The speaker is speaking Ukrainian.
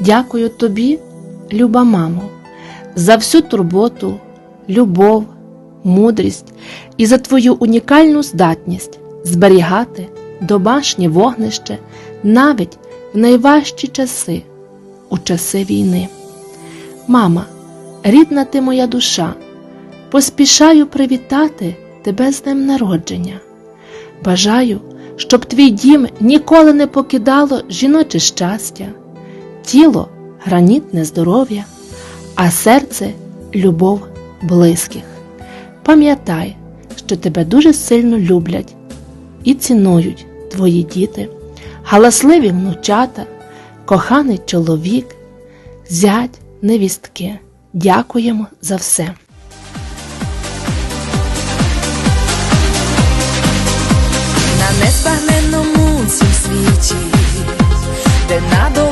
Дякую тобі, люба мамо, за всю турботу, любов, мудрість і за твою унікальну здатність зберігати домашнє вогнище навіть в найважчі часи, у часи війни. Мама, рідна ти моя душа, поспішаю привітати тебе з днем народження. Бажаю, щоб твій дім ніколи не покидало жіноче щастя, тіло гранітне здоров'я, а серце любов близьких. Пам'ятай, що тебе дуже сильно люблять і цінують твої діти, галасливі внучата, коханий чоловік, зять невістки. Дякуємо за все. На неспагненому цім світі, де надо.